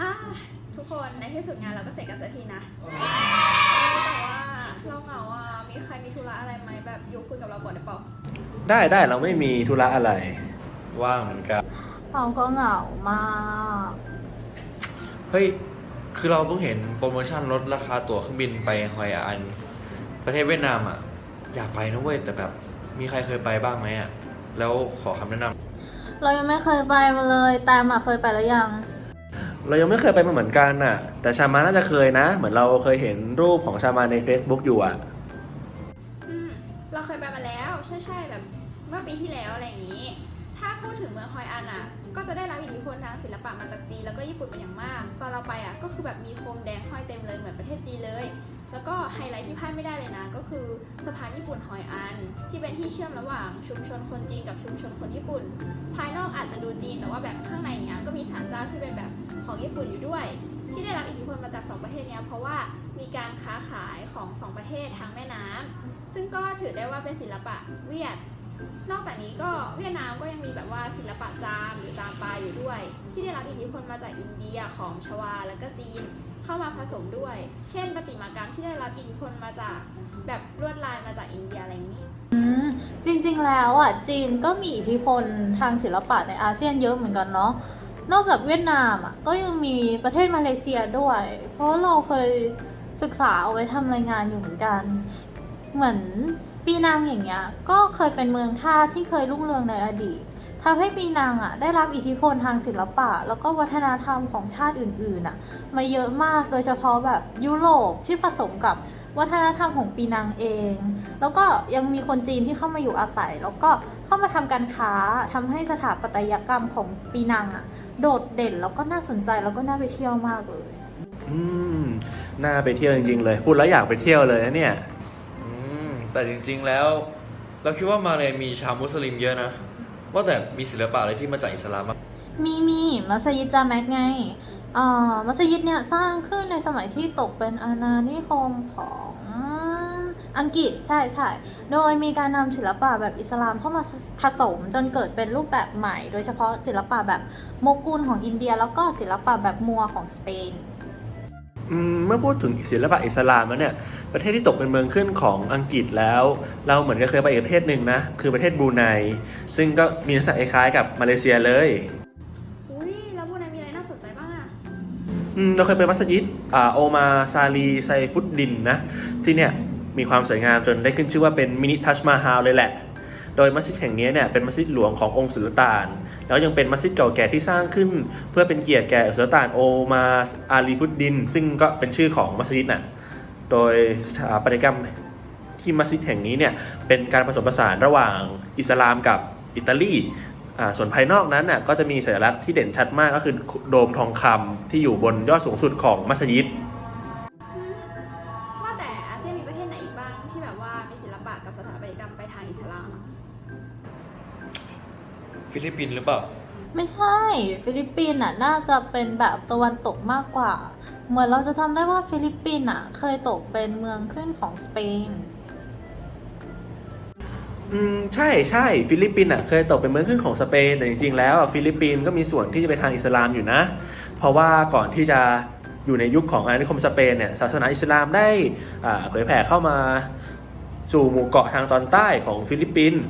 อะทุกคนในที่สุดงานเราก็เสร็จกันสักทีนะแต่ว่าเราเหงาอะมีใครมีธุระอะไรไหมแบบยุคุยกับเราก่อนได้เปล่าได้ได้เราไม่มีธุระอะไร ว่างเหมือนกันเราก็เหงามาก เฮ้ย คือเราเพิ่งเห็นโปรโมชั่นลดราคาตั๋วเครื่องบินไปฮอยอัน ประเทศเวียดนามอะ อยากไปนะเว้ย แต่แบบมีใครเคยไปบ้างไหมอะ แล้วขอคำแนะนำเรายังไม่เคยไปมาเลย แต่มาเคยไปแล้วยัง เรายังไม่เคยไปมาเหมือนกันน่ะ แต่ชามาน่าจะเคยนะ เหมือนเราเคยเห็นรูปของชามาใน Facebook อยู่อะอืมเราเคยไปมาแล้วใช่ใช่ๆแบบเมื่อปีที่แล้วอะไรอย่างนี้ ถ้าพูดถึงเมืองฮอยอันอะ ก็จะได้รับอิทธิพลทางศิลปะมาจากจีนแล้วก็ญี่ปุ่นเป็นอย่างมาก ตอนเราไปอะก็คือแบบมีโคมแดงห้อยเต็มเลยเหมือนประเทศจีนเลย แล้วก็ไฮไลท์ที่พลาดไม่ได้เลยนะ ก็คือสะพานญี่ปุ่นฮอยอัน ที่เป็นที่เชื่อมระหว่างชุมชนคนจีนกับชุมชนคนญี่ปุ่น ภายนอกอาจจะดูจีนแต่ว่าแบบข้างในเนี้ยก็มีศาลเจ้าที่เป็นแบบ ของญี่ปุ่นอยู่ด้วย ที่ได้รับอิทธิพลมาจากสองประเทศเนี้ยเพราะว่ามีการค้าขายของสองประเทศทางแม่น้ำซึ่งก็ถือได้ว่าเป็นศิลปะเวียด นอกจากนี้ก็เวียดนามก็ยังมีแบบว่าศิลปะจามหรือจามปาอยู่ด้วย ที่ได้รับอิทธิพลมาจากอินเดียของชวาแล้วก็จีนเข้ามาผสมด้วย เช่นประติมากรรมที่ได้รับอิทธิพลมาจากแบบลวดลายมาจากอินเดียอะไรอย่างนี้จริงๆแล้วอะจีนก็มีอิทธิพลทางศิลปะในอาเซียนเยอะเหมือนกันเนาะ นอกจากเวียดนามอะก็ยังมีประเทศมาเลเซียด้วย เพราะเราเคยศึกษาเอาไว้ทำรายงานอยู่เหมือนกัน เหมือนปีนังอย่างเงี้ยก็เคยเป็นเมืองท่าที่เคยรุ่งเรืองในอดีตทำให้ปีนังอะได้รับอิทธิพลทางศิลปะ แล้วก็วัฒนธรรมของชาติอื่นๆอะมาเยอะมากโดยเฉพาะแบบยุโรปที่ผสมกับ วัฒนธรรมของปีนังเอง แล้วก็ยังมีคนจีนที่เข้ามาอยู่อาศัย แล้วก็เข้ามาทำการค้าทำให้สถาปัตยกรรมของปีนังอะโดดเด่นแล้วก็น่าสนใจแล้วก็น่าไปเที่ยวมากเลย อืมน่าไปเที่ยวจริงๆ เลย พูดแล้วอยากไปเที่ยวเลยนะเนี่ยอืมแต่จริงๆแล้ว เราคิดว่ามาเลยมีชาวมุสลิมเยอะนะว่าแต่มีศิลปะอะไรที่มาจากอิสลามบ้างมีมีมัสยิดจาแม็กไงอ่า มัสยิดเนี่ยสร้างขึ้นในสมัยที่ตกเป็นอาณานิคมของอังกฤษใช่ใช่โดยมีการนำศิลปะแบบอิสลามเข้ามาผสมจนเกิดเป็นรูปแบบใหม่ โดยเฉพาะศิลปะแบบโมกุลของอินเดีย แล้วก็ศิลปะแบบมัวของสเปนเมื่อพูดถึงศิลปะอิสลามแล้วเนี่ยประเทศที่ตกเป็นเมืองขึ้นของอังกฤษแล้ว เราเหมือนจะเคยไปอีกประเทศหนึ่งนะคือประเทศบรูไนซึ่งก็มีลักษณะคล้ายกับมาเลเซียเลย เราเคยไปมัสยิดอ่าโอมาซาลีไซฟุดดินนะ ที่เนี่ยมีความสวยงามจนได้ขึ้นชื่อว่าเป็นมินิทัชมาฮาลเลยแหละ โดยมัสยิดแห่งนี้เนี่ยเป็นมัสยิดหลวงขององค์สุลต่าน แล้วยังเป็นมัสยิดเก่าแก่ที่สร้างขึ้น เพื่อเป็นเกียรติแก่สุลต่านโอมาอาลีฟุดดิน ซึ่งก็เป็นชื่อของมัสยิดน่ะโดยสถาปัตยกรรมที่มัสยิดแห่งนี้เนี่ยเป็นการผสมผสานระหว่างอิสลามกับอิตาลี ส่วนภายนอกนั้นน่ะก็จะมีสัญลักษณ์ที่เด่นชัดมากก็คือโดมทองคำที่อยู่บนยอดสูงสุดของมัสยิดอืมว่าแต่อาเซียนมีประเทศไหนอีกบ้างที่แบบว่ามีศิลปะกับสถาปัตยกรรมไปทางอิสลามอะฟิลิปปินส์หรือเปล่า ไม่ใช่ ฟิลิปปินส์อะน่าจะเป็นแบบตะวันตกมากกว่า เหมือนเราจะทำได้ว่าฟิลิปปินส์อะเคยตกเป็นเมืองขึ้นของสเปน อืมใช่ใช่ฟิลิปปินส์อะเคยตกเป็นเมืองขึ้นของสเปนแต่จริงๆแล้วอะฟิลิปปินส์ก็มีส่วนที่จะไปทางอิสลามอยู่นะ เพราะว่าก่อนที่จะอยู่ในยุคของอาณานิคมสเปนเนี่ยศาสนาอิสลามได้อ่าเผยแผ่เข้ามาสู่หมู่เกาะทางตอนใต้ของฟิลิปปินส์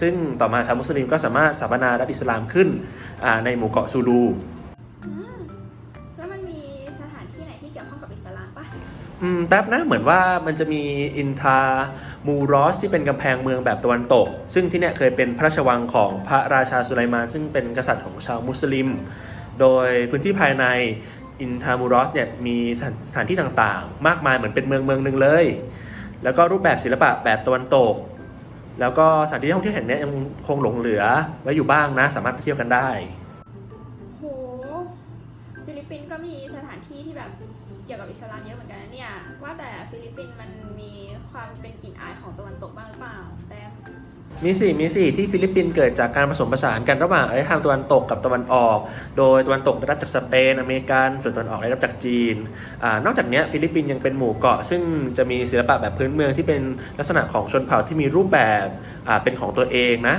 ซึ่งต่อมาชาวมุสลิมก็สามารถสถาปนารัฐอิสลามขึ้นอ่าในหมู่เกาะซูลูอืมแล้วมันมีสถานที่ไหนที่เกี่ยวข้องกับอิสลามปะอืมแป๊บนะเหมือนว่ามันจะมีอินทา มูรอสที่เป็นกำแพงเมืองแบบตะวันตก ซึ่งที่เนี่ยเคยเป็นพระราชวังของพระราชาสุไลมานซึ่งเป็นกษัตริย์ของชาวมุสลิม โดยพื้นที่ภายในอินทามูรอสเนี่ยมีสถานที่ต่างๆ มากมายเหมือนเป็นเมืองเมืองหนึ่งเลย แล้วก็รูปแบบศิลปะแบบตะวันตก แล้วก็สถานที่ท่องเที่ยวแห่งเนี้ยยังคงหลงเหลือไว้อยู่บ้างนะ สามารถไปเที่ยวกันได้ โห ฟิลิปปินส์ก็มีสถานที่ที่แบบ กี่ยวกับอิสลามเยอะเหมือนกันนะเนี่ย ว่าแต่ฟิลิปปินส์มันมีความเป็นกลิ่นอายของตะวันตกบ้างหรือเปล่าแต้มมีสิมีสิที่ฟิลิปปินส์เกิดจากการผสมผสานกันระหว่างอารยธรรมตะวันตกกับตะวันออก โดยตะวันตกได้รับจากสเปนอเมริกันส่วนตะวันออกได้รับจากจีนอนอกจากนี้ฟิลิปปินส์ยังเป็นหมู่เกาะ ซึ่งจะมีศิลปะแบบพื้นเมืองที่เป็นลักษณะของชนเผ่าที่มีรูปแบบเป็นของตัวเองนะ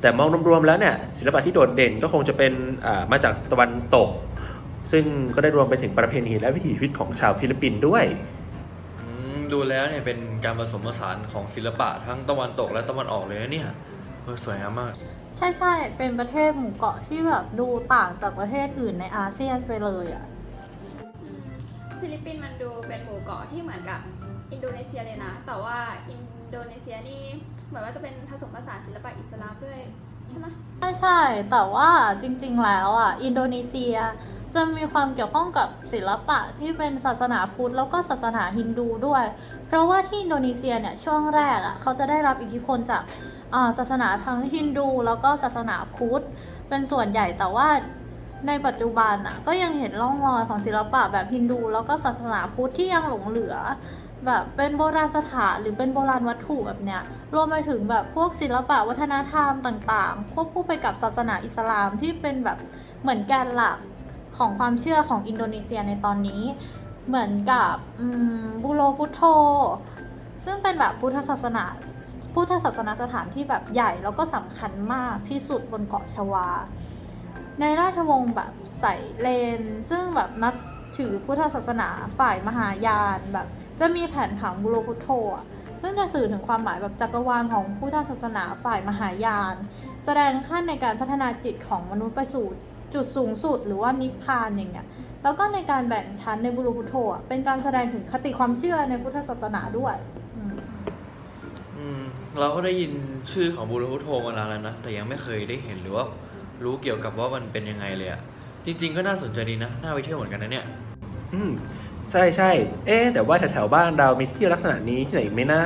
แต่มองรวมๆแล้วเนี่ยศิลปะที่โดดเด่นก็คงจะเป็นมาจากตะวันตก ซึ่งก็ได้รวมไปถึงประเพณีและวิถีชีวิตของชาวฟิลิปปินส์ด้วย อืมดูแล้วเนี่ยเป็นการผสมผสานของศิลปะทั้งตะวันตกและตะวันออกเลยนะเนี่ยเออสวยงามมาก ใช่ใช่ๆ เป็นประเทศหมู่เกาะที่แบบดูต่างจากประเทศอื่นในอาเซียนไปเลยอะอืมฟิลิปปินส์มันดูเป็นหมู่เกาะที่เหมือนกับอินโดนีเซียเลยนะ แต่ว่าอินโดนีเซียนี่เหมือนว่าจะเป็นผสมผสานศิลปะอิสลามด้วยใช่ไหมใช่ใช่ๆแต่ว่าจริงๆ แล้วอะ อินโดนีเซีย จะมีความเกี่ยวข้องกับศิลปะที่เป็นศาสนาพุทธแล้วก็ศาสนาฮินดูด้วย เพราะว่าที่อินโดนีเซียเนี่ยช่วงแรกอะเขาจะได้รับอิทธิพลจากศาสนาทั้งฮินดูแล้วก็ศาสนาพุทธเป็นส่วนใหญ่แต่ว่าในปัจจุบันอะก็ยังเห็นร่องรอยของศิลปะแบบฮินดูแล้วก็ศาสนาพุทธที่ยังหลงเหลือ แบบเป็นโบราณสถานหรือเป็นโบราณวัตถุแบบเนี้ยรวมไปถึงแบบพวกศิลปะวัฒนธรรมต่างๆ ควบคู่ไปกับศาสนาอิสลามที่เป็นแบบเหมือนแกนหลัก ของความเชื่อของอินโดนีเซียในตอนนี้ เหมือนกับบูโรพุทโธ ซึ่งเป็นแบบพุทธศาสนาพุทธศาสนาสถานที่แบบใหญ่แล้วก็สำคัญมากที่สุดบนเกาะชวา ในราชวงศ์แบบใส่เลน ซึ่งแบบนับถือพุทธศาสนาฝ่ายมหายานแบบ จะมีแผนผังบุโรพุทโธซึ่งจะสื่อถึงความหมายแบบจักรวาลของพุทธศาสนาฝ่ายมหายาน แสดงขั้นในการพัฒนาจิตของมนุษย์ไปสู่ จุดสูงสุดหรือว่านิพพานอย่างเงี้ยแล้วก็ในการแบ่งชั้นในบุโรพุทโธอะเป็นการแสดงถึงคติความเชื่อในพุทธศาสนาด้วยอืมอืมเราก็ได้ยินชื่อของบูรพุทโธมานานแล้วนะแต่ยังไม่เคยได้เห็นหรือว่ารู้เกี่ยวกับว่ามันเป็นยังไงเลยอะจริง ๆ ก็น่าสนใจดีนะน่าไปเที่ยวเหมือนกันนะเนี่ย อืมใช่ใช่เอ๊ะแต่ว่าแถวๆบ้านเรามีที่ลักษณะนี้ที่ไหนอีกไหมนะ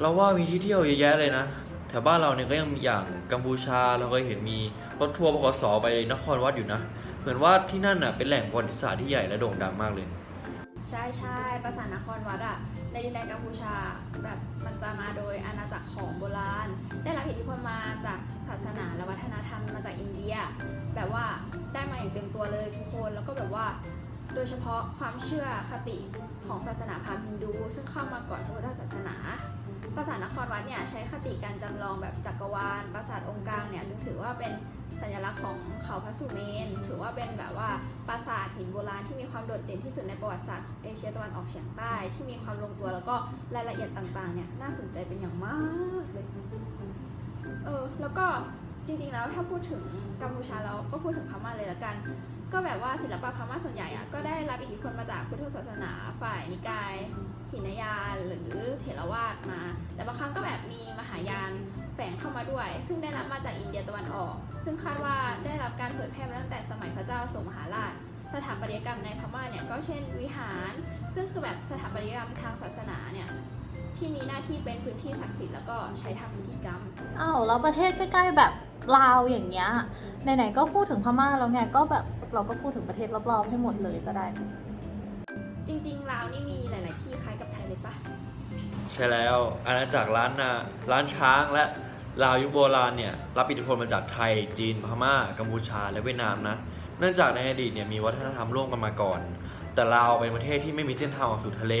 เราว่ามีที่เที่ยวเยอะแยะเลยนะ แถวบ้านเราเนี่ยก็ยังอย่างกัมพูชาเราเคยเห็นมีรถทัวร์บขสไปนครวัดอยู่นะ เหมือนว่าที่นั่นน่ะเป็นแหล่งประวัติศาสตร์ที่ใหญ่และโด่งดังมากเลย ใช่ใช่ปราสาทนครวัดอะในดินแดนกัมพูชาแบบมันจะมาโดยอาณาจักรของโบราณ ได้รับอิทธิพลมาจากศาสนาและวัฒนธรรมมาจากอินเดีย แบบว่าได้มาอย่างเต็มตัวเลยทุกคนแล้วก็แบบว่าโดยเฉพาะความเชื่อคติของศาสนาพราหมณ์ฮินดู ซึ่งเข้ามาก่อนพระพุทธศาสนา ปราสาทนครวัดเนี่ยใช้คติการจำลองแบบจักรวาล ปราสาทองค์กลางเนี่ยจึงถือว่าเป็นสัญลักษณ์ของเขาพระสุเมน ถือว่าเป็นแบบว่าปราสาทหินโบราณที่มีความโดดเด่นที่สุดในประวัติศาสตร์เอเชียตะวันออกเฉียงใต้ที่มีความลงตัวแล้วก็รายละเอียดต่างๆเนี่ยน่าสนใจเป็นอย่างมากเลยเออแล้วก็จริงๆแล้วถ้าพูดถึงกัมพูชาแล้วก็พูดถึงพม่าเลยละกัน ก็แบบว่าศิลปะพม่าส่วนใหญ่อะก็ได้รับอิทธิพลมาจากพุทธศาสนาฝ่ายนิกายหินยานหรือเถรวาทมา แต่บางครั้งก็แบบมีมหายานแฝงเข้ามาด้วย ซึ่งได้รับมาจากอินเดียตะวันออก ซึ่งคาดว่าได้รับการเผยแพร่มาตั้งแต่สมัยพระเจ้าอโศกมหาราช สถาปัตยกรรมในพม่าเนี่ยก็เช่นวิหาร ซึ่งคือแบบสถาปัตยกรรมทางศาสนาเนี่ยที่มีหน้าที่เป็นพื้นที่ศักดิ์สิทธิ์แล้วก็ใช้ทำพิธีกรรมอ้าวแล้วประเทศใกล้ๆแบบ ลาวอย่างเงี้ยไหนๆก็พูดถึงพม่าแล้วไงก็แบบเราก็พูดถึงประเทศรอบๆให้หมดเลยก็ได้ จริงๆลาวนี่มีหลาย ๆ ที่คล้ายกับไทยเลยปะใช่แล้วอาณาจักรล้านนาล้านช้างและลาวยุคโบราณเนี่ยรับอิทธิพลมาจากไทย จีน พม่า กัมพูชา และเวียดนามนะ เนื่องจากในอดีตเนี่ยมีวัฒนธรรมร่วมกันมาก่อน แต่ลาวเป็นประเทศที่ไม่มีเส้นทางออกสู่ทะเล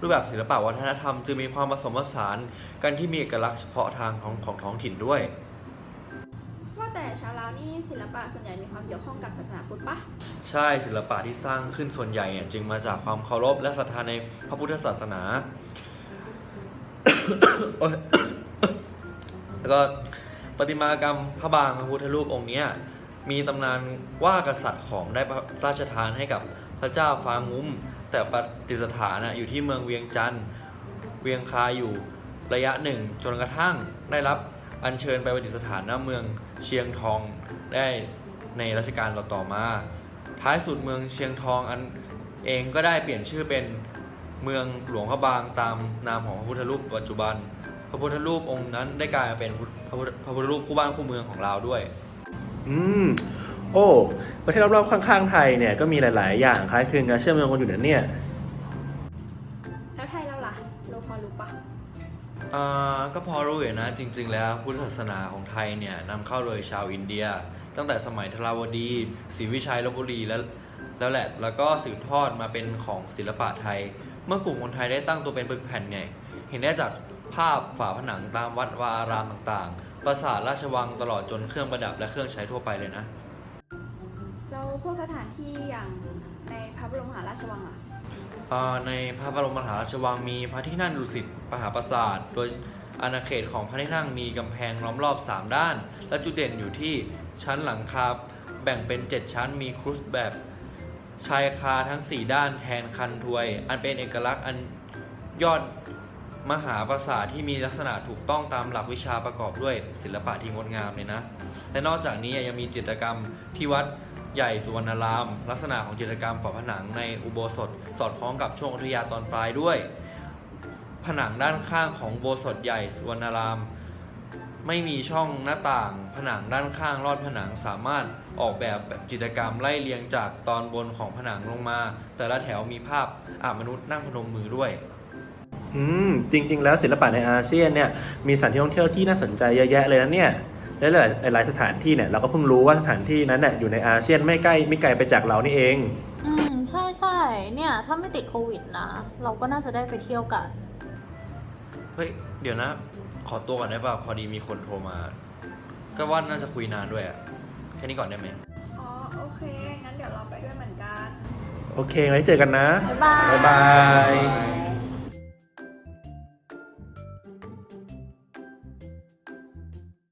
รูปแบบศิลปะวัฒนธรรมจึงมีความผสมผสานกันที่มีเอกลักษณ์เฉพาะทางของของท้องถิ่นด้วยว่าแต่ ชาวลาวนี่ศิลปะส่วนใหญ่มีความเกี่ยวข้องกับศาสนาพุทธปะใช่ศิลปะที่สร้างขึ้นส่วนใหญ่เนี่ยจึงมาจากความเคารพและศรัทธาในพระพุทธศาสนาโอ๊ยแล้วก็ประติมากรรมพระบางพระพุทธรูปองค์เนี้ยมีตำนานว่ากษัตริย์ของได้พระราชทานให้กับพระเจ้าฟางุ้ม แต่ปฏิสถานนะอยู่ที่เมืองเวียงจันทร์เวียงคาอยู่ระยะหนึ่งจนกระทั่งได้รับ อัญเชิญไปประดิษฐานณเมืองเชียงทองได้ในรัชกาลต่อๆมา ท้ายสุดเมืองเชียงทองอันเองก็ได้เปลี่ยนชื่อเป็นเมืองหลวงพระบางตามนามของพระพุทธรูปปัจจุบัน พระพุทธรูปองค์นั้นได้กลายมาเป็นพระพุทธพระพุทธรูปคู่บ้านคู่เมืองของเราด้วย อืม โอ้ ประเทศรอบๆข้างๆไทยเนี่ยก็มีหลาย ๆ อย่างคล้ายคลึงกันเชื่อมโยงกันอยู่นะเนี่ย อ่าก็พอรู้อยู่นะจริง ๆ แล้วพุทธศาสนาของไทยเนี่ยนำเข้าโดยชาวอินเดีย ตั้งแต่สมัยทราวดีศรีวิชัยลบบุรีแล้วแล้วแหละแล้วก็สืบทอดมาเป็นของศิลปะไทย เมื่อกลุ่มคนไทยได้ตั้งตัวเป็นปึกแผ่นเนี่ยเห็นได้จากภาพฝาผนังตามวัดวาอารามต่างๆ ปราสาทราชวังตลอดจนเครื่องประดับและเครื่องใช้ทั่วไปเลยนะเราพวกสถานที่อย่างในพระบรมมหาราชวังอะอ่า ในพระบรมมหาราชวังมีพระที่นั่งดุสิตมหาปราสาท โดยอาณาเขตของพระที่นั่งมีกำแพงล้อมรอบ 3 ด้าน และจุดเด่นอยู่ที่ชั้นหลังคาแบ่งเป็น 7 ชั้นมีครุสแบบชายคาทั้ง 4 ด้านแทนคันถวย อันเป็นเอกลักษณ์อันยอดมหาปราสาทที่มีลักษณะถูกต้องตามหลักวิชาประกอบด้วยศิลปะที่งดงามเลยนะ และนอกจากนี้ยังมีจิตรกรรมที่วัด ใหญ่สุวรรณราม ลักษณะของจิตรกรรมฝาผนังในอุโบสถ สอดคล้องกับช่วงอยุธยาตอนปลายด้วย ผนังด้านข้างของอุโบสถใหญ่สุวรรณราม ไม่มีช่องหน้าต่าง ผนังด้านข้างลอดผนังสามารถออกแบบจิตรกรรมไล่เรียงจากตอนบนของผนังลงมา แต่ละแถวมีภาพอามนุษย์นั่งพนมมือด้วยอืมจริง ๆ แล้วศิลปะในอาเซียนเนี่ยมีสถานที่ท่องเที่ยวที่น่าสนใจเยอะแยะเลยนะเนี่ย และหลายหลายๆสถานที่เนี่ยเราก็เพิ่งรู้ว่าสถานที่นั้นเนี่ยอยู่ในอาเซียนไม่ใกล้ไม่ไกลไปจากเรานี่เอง อืมใช่ใช่เนี่ย ถ้าไม่ติดโควิดนะ เราก็น่าจะได้ไปเที่ยวกัน เฮ้ย เดี๋ยวนะ ขอตัวก่อนได้ป่ะพอดีมีคนโทรมา ก็ว่าน่าจะคุยนานด้วยอะแค่นี้ก่อนได้ไหม อ๋อ โอเค งั้นเดี๋ยวเราไปด้วยเหมือนกัน โอเคไว้เจอกันนะ บ๊ายบาย บ๊ายบาย